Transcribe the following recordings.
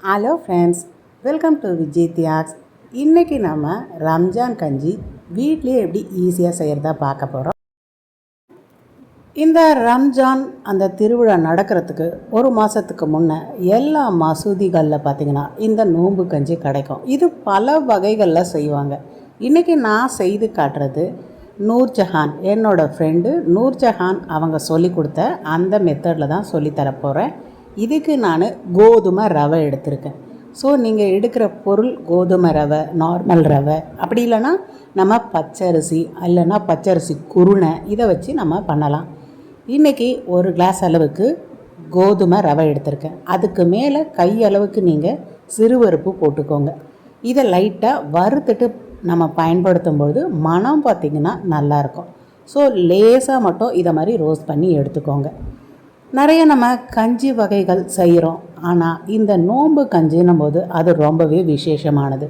Hello friends welcome to Vijay தியாக்ஸ் இன்றைக்கி நம்ம ரம்ஜான் கஞ்சி வீட்லேயே எப்படி ஈஸியாக செய்கிறதா பார்க்க போகிறோம் இந்த ரம்ஜான் அந்த திருவிழா நடக்கிறதுக்கு ஒரு மாதத்துக்கு முன்னே எல்லா மசூதிகளில் பார்த்திங்கன்னா இந்த நோன்பு கஞ்சி கிடைக்கும். இது பல வகைகளில் செய்வாங்க. இன்றைக்கி நான் செய்து காட்டுறது நூர்ஜஹான் என்னோடய ஃப்ரெண்டு நூர்ஜஹான் அவங்க சொல்லி கொடுத்த அந்த மெத்தடில் தான் சொல்லித்தரப்போகிறேன் இதுக்கு நான் கோதுமை ரவை எடுத்திருக்கேன். ஸோ நீங்கள் எடுக்கிற பொருள் கோதுமை ரவை நார்மல் ரவை அப்படி இல்லைன்னா நம்ம பச்சரிசி இல்லைன்னா பச்சரிசி குருணை இதை வச்சு நம்ம பண்ணலாம். இன்றைக்கி ஒரு கிளாஸ் அளவுக்கு கோதுமை ரவை எடுத்திருக்கேன். அதுக்கு மேலே கை அளவுக்கு நீங்கள் சிறுவருப்பு போட்டுக்கோங்க. இதை லைட்டாக வறுத்துட்டு நம்ம பயன்படுத்தும் பொழுது மனம் பார்த்திங்கன்னா நல்லாயிருக்கும் ஸோ லேசாக மட்டும் இதை மாதிரி ரோஸ்ட் பண்ணி எடுத்துக்கோங்க. நிறைய நம்ம கஞ்சி வகைகள் செய்கிறோம். ஆனால் இந்த நோன்பு கஞ்சின்னும் போது அது ரொம்பவே விசேஷமானது.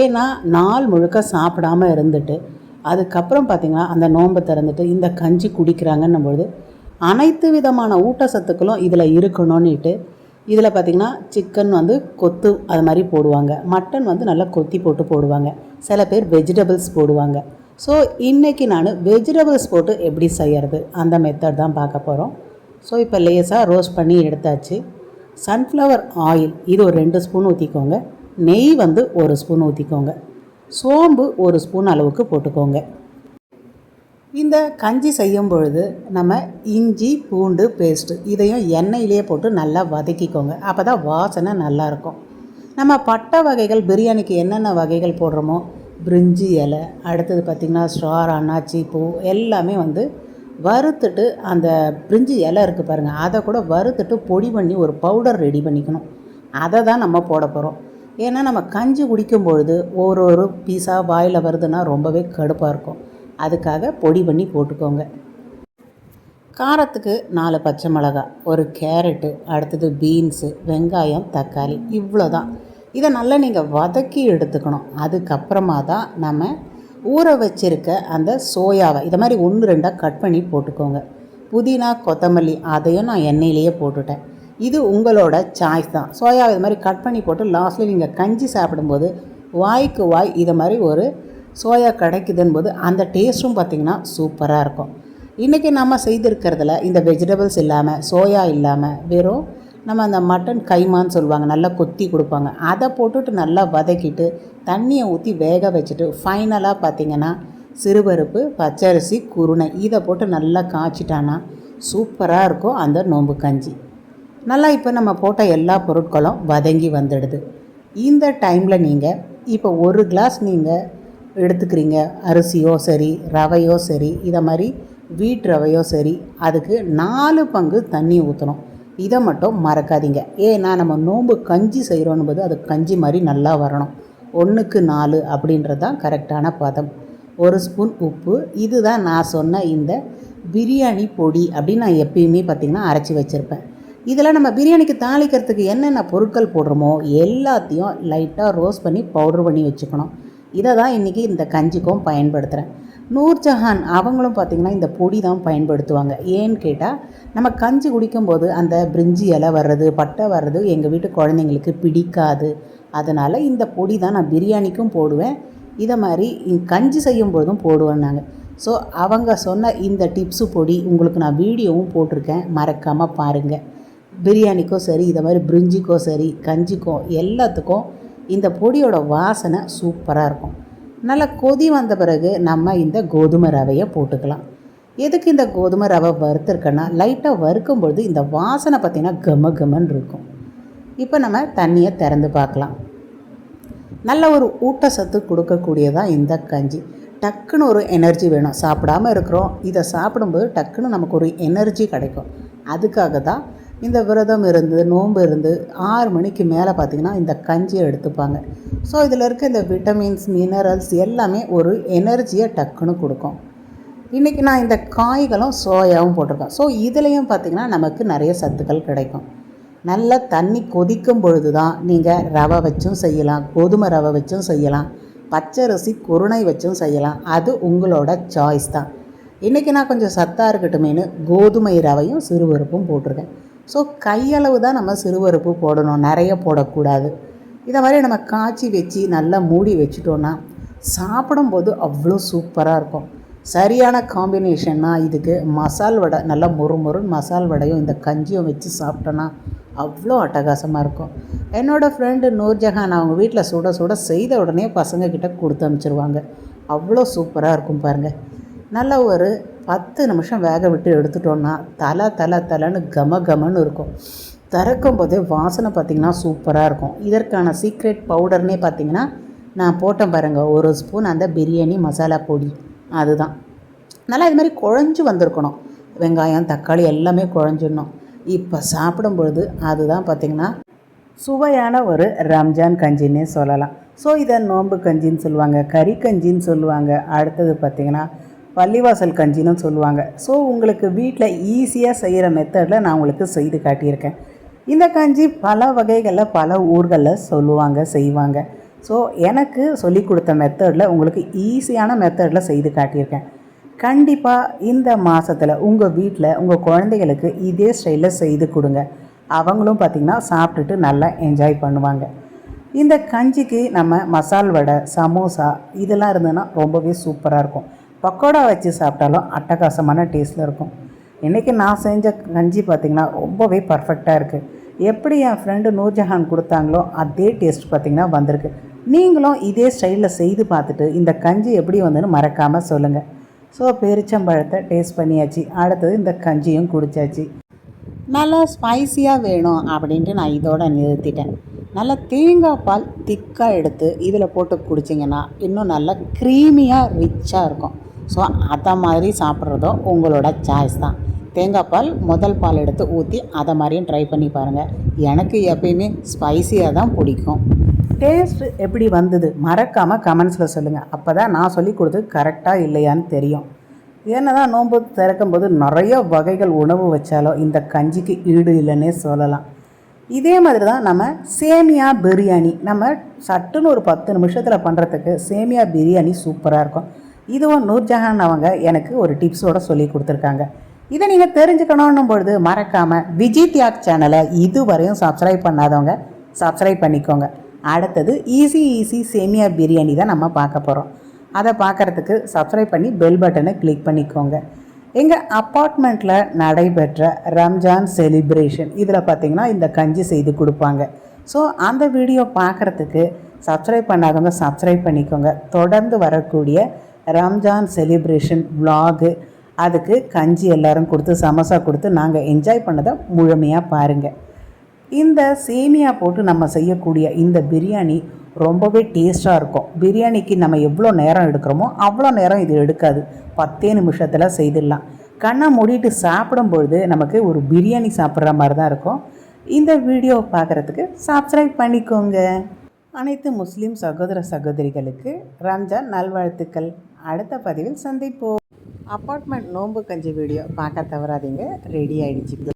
ஏன்னா நாள் முழுக்க சாப்பிடாம இருந்துட்டு அதுக்கப்புறம் பார்த்திங்கன்னா அந்த நோன்பை திறந்துட்டு இந்த கஞ்சி குடிக்கிறாங்கன்னும் பொழுது அனைத்து விதமான ஊட்டச்சத்துக்களும் இதில் இருக்கணும்னுட்டு இதில் பார்த்திங்கன்னா சிக்கன் வந்து கொத்து அது மாதிரி போடுவாங்க. மட்டன் வந்து நல்லா கொத்தி போட்டு போடுவாங்க. சில பேர் வெஜிடபிள்ஸ் போடுவாங்க. ஸோ இன்றைக்கி நான் வெஜிடபிள்ஸ் போட்டு எப்படி செய்கிறது அந்த மெத்தட் தான் பார்க்க போகிறோம் ஸோ இப்போ லேசாக ரோஸ்ட் பண்ணி எடுத்தாச்சு. சன்ஃப்ளவர் ஆயில் இது ஒரு ரெண்டு ஸ்பூன் ஊற்றிக்கோங்க நெய் வந்து ஒரு ஸ்பூன் ஊற்றிக்கோங்க சோம்பு ஒரு ஸ்பூன் அளவுக்கு போட்டுக்கோங்க. இந்த கஞ்சி செய்யும் பொழுது நம்ம இஞ்சி பூண்டு பேஸ்ட்டு இதையும் எண்ணெயிலே போட்டு நல்லா வதக்கிக்கோங்க. அப்போ தான் வாசனை நல்லாயிருக்கும் நம்ம பட்டை வகைகள் பிரியாணிக்கு என்னென்ன வகைகள் போடுறோமோ பிரிஞ்சி இலை அடுத்தது பார்த்திங்கன்னா ஸ்டார் அன்னாச்சி பூ எல்லாமே வந்து வறுத்துட்டு அந்த பிரிஞ்சு இலை இருக்குது பாருங்கள் அதை கூட வறுத்துட்டு பொடி பண்ணி ஒரு பவுடர் ரெடி பண்ணிக்கணும். அதை தான் நம்ம போட போகிறோம் ஏன்னா நம்ம கஞ்சி குடிக்கும் பொழுது ஒரு ஒரு பீஸாக வாயில் வருதுன்னா ரொம்பவே கடுப்பாக இருக்கும். அதுக்காக பொடி பண்ணி போட்டுக்கோங்க. காரத்துக்கு நாலு பச்சை மிளகா ஒரு கேரட்டு அடுத்தது பீன்ஸு வெங்காயம் தக்காளி இவ்வளோ தான் இதை நல்லா நீங்கள் வதக்கி எடுத்துக்கணும். அதுக்கப்புறமா தான் நம்ம ஊற வச்சிருக்க அந்த சோயாவை இதை மாதிரி ஒன்று ரெண்டாக கட் பண்ணி போட்டுக்கோங்க. புதினா கொத்தமல்லி அதையும் நான் எண்ணெயிலேயே போட்டுட்டேன். இது உங்களோட சாய்ஸ் தான். சோயாவை இது மாதிரி கட் பண்ணி போட்டு லாஸ்ட்டில் நீங்கள் கஞ்சி சாப்பிடும்போது வாய்க்கு வாய் இதை மாதிரி ஒரு சோயா கிடைக்குதுன்னு போது அந்த டேஸ்ட்டும் பார்த்திங்கன்னா சூப்பராக இருக்கும். இன்றைக்கி நம்ம செய்திருக்கிறதுல இந்த வெஜிடபிள்ஸ் இல்லாமல் சோயா இல்லாமல் வெறும் நம்ம அந்த மட்டன் கைமான்னு சொல்லுவாங்க நல்லா கொத்தி கொடுப்பாங்க. அதை போட்டுட்டு நல்லா வதக்கிட்டு தண்ணியை ஊற்றி வேக வச்சுட்டு ஃபைனலாக பார்த்திங்கன்னா சிறுபருப்பு பச்சரிசி குருணை இதை போட்டு நல்லா காய்ச்சிட்டானா சூப்பராக இருக்கும் அந்த நோம்பு கஞ்சி. நல்லா இப்போ நம்ம போட்ட எல்லா பொருட்களும் வதங்கி வந்துடுது. இந்த டைமில் நீங்கள் இப்போ ஒரு கிளாஸ் நீங்கள் எடுத்துக்கிறீங்க அரிசியோ சரி ரவையோ சரி இதை மாதிரி வீட் ரவையோ சரி அதுக்கு நாலு பங்கு தண்ணி ஊற்றணும் இதை மட்டும் மறக்காதீங்க. ஏன்னா நம்ம நோம்பு கஞ்சி செய்கிறோன்னும்போது அது கஞ்சி மாதிரி நல்லா வரணும். ஒன்றுக்கு நாலு அப்படின்றது தான் கரெக்டான பதம். ஒரு ஸ்பூன் உப்பு. இதுதான் நான் சொன்ன இந்த பிரியாணி பொடி அப்படின்னு நான் எப்பயுமே பார்த்திங்கன்னா அரைச்சி வச்சுருப்பேன். இதில் நம்ம பிரியாணிக்கு தாளிக்கிறதுக்கு என்னென்ன பொருட்கள் போடுறோமோ எல்லாத்தையும் லைட்டாக ரோஸ்ட் பண்ணி பவுடர் பண்ணி வச்சுக்கணும். இதை தான் இன்றைக்கி இந்த கஞ்சிக்கும் பயன்படுத்துகிறேன் நூர்ஜஹான் அவங்களும் பார்த்திங்கன்னா இந்த பொடி தான் பயன்படுத்துவாங்க. ஏன்னு கேட்டால் நம்ம கஞ்சி குடிக்கும்போது அந்த பிரிஞ்சி இலை வர்றது பட்டை வர்றது எங்கள் வீட்டு குழந்தைங்களுக்கு பிடிக்காது. அதனால் இந்த பொடி தான் நான் பிரியாணிக்கும் போடுவேன். இதை மாதிரி கஞ்சி செய்யும் போதும் போடுவேன் நாங்கள் ஸோ அவங்க சொன்ன இந்த டிப்ஸு பொடி உங்களுக்கு நான் வீடியோவும் போட்டிருக்கேன். மறக்காமல் பாருங்கள் பிரியாணிக்கோ சரி இதை மாதிரி பிரிஞ்சிக்கோ சரி கஞ்சிக்கோ எல்லாத்துக்கும் இந்த பொடியோட வாசனை சூப்பராக இருக்கும். நல்லா கொதி வந்த பிறகு நம்ம இந்த கோதுமை ரவையை போட்டுக்கலாம். எதுக்கு இந்த கோதுமை ரவை வறுத்துருக்கேன்னா லைட்டாக வறுக்கும் பொழுது இந்த வாசனை பார்த்திங்கன்னா கம கமன்னு இருக்கும். இப்போ நம்ம தண்ணியை திறந்து பார்க்கலாம். நல்ல ஒரு ஊட்டச்சத்து கொடுக்கக்கூடியதான் இந்த கஞ்சி. டக்குன்னு ஒரு எனர்ஜி வேணும். சாப்பிடாமல் இருக்கிறோம். இதை சாப்பிடும்போது டக்குன்னு நமக்கு ஒரு எனர்ஜி கிடைக்கும். அதுக்காக தான் இந்த விரதம் இருந்து நோன்பு இருந்து ஆறு மணிக்கு மேலே பார்த்திங்கன்னா இந்த கஞ்சியை எடுத்துப்பாங்க. ஸோ இதில் இருக்க இந்த விட்டமின்ஸ் மினரல்ஸ் எல்லாமே ஒரு எனர்ஜியை டக்குன்னு கொடுக்கும். இன்றைக்கி நான் இந்த காய்களும் சோயாவும் போட்டிருக்கேன். ஸோ இதுலேயும் பார்த்திங்கன்னா நமக்கு நிறைய சத்துக்கள் கிடைக்கும். நல்ல தண்ணி கொதிக்கும் பொழுது தான் நீங்கள் ரவை வச்சும் செய்யலாம் கோதுமை ரவை வச்சும் செய்யலாம் பச்சரிசி குருணை வச்சும் செய்யலாம். அது உங்களோட சாய்ஸ் தான். இன்றைக்கி நான் கொஞ்சம் சத்தாக இருக்கட்டுமேனு கோதுமை ரவையும் சிறுபருப்பும் போட்டிருக்கேன். ஸோ கையளவு தான் நம்ம சிறுபருப்பு போடணும். நிறைய போடக்கூடாது. இதை மாதிரி நம்ம காய்ச்சி வச்சு நல்லா மூடி வச்சுட்டோன்னா சாப்பிடும்போது அவ்வளோ சூப்பராக இருக்கும். சரியான காம்பினேஷன்னா இதுக்கு மசால் வடை நல்லா மொறு மசால் வடையும் இந்த கஞ்சியும் வச்சு சாப்பிட்டோன்னா அவ்வளோ அட்டகாசமாக இருக்கும். என்னோடய ஃப்ரெண்டு நூர்ஜஹான் அவங்க வீட்டில் சுட சுட செய்த உடனே பசங்கக்கிட்ட கொடுத்து அனுப்பிச்சிருவாங்க அவ்வளோ சூப்பராக இருக்கும் பாருங்கள் நல்ல ஒரு பத்து நிமிஷம் வேக விட்டு எடுத்துட்டோன்னா தலை தலை தலைன்னு கம கமன்னு இருக்கும். திறக்கும் போதே வாசனை பார்த்திங்கன்னா சூப்பராக இருக்கும். இதற்கான சீக்ரெட் பவுடர்னே பார்த்திங்கன்னா நான் போட்டேன் பாருங்கள் ஒரு ஸ்பூன் அந்த பிரியாணி மசாலா பொடி. அதுதான். நல்லா இது மாதிரி குழஞ்சி வந்திருக்கணும். வெங்காயம் தக்காளி எல்லாமே குழஞ்சிடணும். இப்போ சாப்பிடும்பொழுது அதுதான் பார்த்திங்கன்னா சுவையான ஒரு ரம்ஜான் கஞ்சின்னே சொல்லலாம். ஸோ இதை நோம்பு கஞ்சின்னு சொல்லுவாங்க கறி கஞ்சின்னு சொல்லுவாங்க. அடுத்தது பார்த்திங்கன்னா பள்ளிவாசல் கஞ்சின்னு சொல்லுவாங்க. ஸோ உங்களுக்கு வீட்டில் ஈஸியாக செய்கிற மெத்தடில் நான் உங்களுக்கு செய்து காட்டியிருக்கேன். இந்த கஞ்சி பல வகைகளில் பல ஊர்களில் சொல்லுவாங்க செய்வாங்க. ஸோ எனக்கு சொல்லி கொடுத்த மெத்தடில் உங்களுக்கு ஈஸியான மெத்தடில் செய்து காட்டியிருக்கேன். கண்டிப்பாக இந்த மாதத்தில் உங்கள் வீட்டில் உங்கள் குழந்தைகளுக்கு இதே ஸ்டைலில் செய்து கொடுங்க. அவங்களும் பார்த்திங்கன்னா சாப்பிட்டுட்டு நல்லா என்ஜாய் பண்ணுவாங்க. இந்த கஞ்சிக்கு நம்ம மசால் வடை சமோசா இதெல்லாம் இருந்ததுன்னா ரொம்பவே சூப்பராக இருக்கும். பக்கோடா வச்சு சாப்பிட்டாலும் அட்டகாசமான டேஸ்ட்டில் இருக்கும். இன்றைக்கி நான் செஞ்ச கஞ்சி பார்த்திங்கன்னா ரொம்பவே பர்ஃபெக்டாக இருக்குது எப்படி என் ஃப்ரெண்டு நூர்ஜஹான் கொடுத்தாங்களோ அதே டேஸ்ட் பார்த்திங்கன்னா வந்திருக்கு. நீங்களும் இதே ஸ்டைலில் செய்து பார்த்துட்டு இந்த கஞ்சி எப்படி வந்துன்னு மறக்காமல் சொல்லுங்கள் ஸோ பெரிச்சம்பழத்தை டேஸ்ட் பண்ணியாச்சு. அடுத்தது இந்த கஞ்சியும் குடித்தாச்சு நல்லா ஸ்பைசியாக வேணும் அப்படின்ட்டு நான் இதோட நிறுத்திட்டேன். நல்லா தேங்காய் பால் திக்காக எடுத்து இதில் போட்டு குடிச்சிங்கன்னா இன்னும் நல்லா க்ரீமியாக ரிச்சாக இருக்கும். ஸோ அதை மாதிரி சாப்பிட்றதும் உங்களோட சாய்ஸ் தான். தேங்காய் பால் முதல் பால் எடுத்து ஊற்றி அதை மாதிரியும் ட்ரை பண்ணி பாருங்கள் எனக்கு எப்பயுமே ஸ்பைசியாக தான் பிடிக்கும். டேஸ்ட் எப்படி வந்தது மறக்காமல் கமெண்ட்ஸில் சொல்லுங்கள் அப்போ தான் நான் சொல்லி கொடுத்து கரெக்டாக இல்லையான்னு தெரியும். ஏன்னா தான் நோன்பு திறக்கும்போது நிறைய வகைகள் உணவு வச்சாலும் இந்த கஞ்சிக்கு ஈடு இல்லைன்னே சொல்லலாம். இதே மாதிரி தான் நம்ம சேமியா பிரியாணி நம்ம சட்டுன்னு ஒரு பத்து நிமிஷத்தில் பண்ணுறதுக்கு சேமியா பிரியாணி சூப்பராக இருக்கும். இதுவும் நூர்ஜஹான் அவங்க எனக்கு ஒரு டிப்ஸோடு சொல்லி கொடுத்துருக்காங்க. இதை நீங்கள் தெரிஞ்சுக்கணுன்னும் பொழுது மறக்காமல் விஜய் தியாக் சேனலை இதுவரையும் சப்ஸ்கிரைப் பண்ணாதவங்க சப்ஸ்கிரைப் பண்ணிக்கோங்க. அடுத்தது ஈஸி ஈஸி சேமியா பிரியாணி தான் நம்ம பார்க்க போகிறோம் அதை பார்க்குறதுக்கு சப்ஸ்கிரைப் பண்ணி பெல் பட்டனை கிளிக் பண்ணிக்கோங்க. எங்கள் அப்பார்ட்மெண்ட்டில் நடைபெற்ற ரம்ஜான் செலிப்ரேஷன் இதில் பார்த்திங்கன்னா இந்த கஞ்சி செய்து கொடுப்பாங்க. ஸோ அந்த வீடியோ பார்க்குறதுக்கு சப்ஸ்கிரைப் பண்ணாதவங்க சப்ஸ்கிரைப் பண்ணிக்கோங்க. தொடர்ந்து வரக்கூடிய ரம்ஜான் செலிப்ரேஷன் விலாகு அதுக்கு கஞ்சி எல்லாரும் கொடுத்து சமோசா கொடுத்து நாங்கள் என்ஜாய் பண்ணதை முழுமையாக பாருங்கள் இந்த சேமியா போட்டு நம்ம செய்யக்கூடிய இந்த பிரியாணி ரொம்பவே டேஸ்ட்டாக இருக்கும். பிரியாணிக்கு நம்ம எவ்வளோ நேரம் எடுக்கிறோமோ அவ்வளோ நேரம் இது எடுக்காது. பத்தே நிமிஷத்தில் செய்திடலாம். கண்ணை மூடிட்டு சாப்பிடும்பொழுது நமக்கு ஒரு பிரியாணி சாப்பிட்ற மாதிரி தான் இருக்கும். இந்த வீடியோ பார்க்குறதுக்கு சப்ஸ்கிரைப் பண்ணிக்கோங்க. அனைத்து முஸ்லீம் சகோதர சகோதரிகளுக்கு ரம்ஜான் நல்வாழ்த்துக்கள். அடுத்த பதிவில் சந்திப்போம். அப்பார்ட்மெண்ட் நோன்பு கஞ்சி வீடியோ பார்க்க தவறாதீங்க. ரெடி ஆகிடுச்சு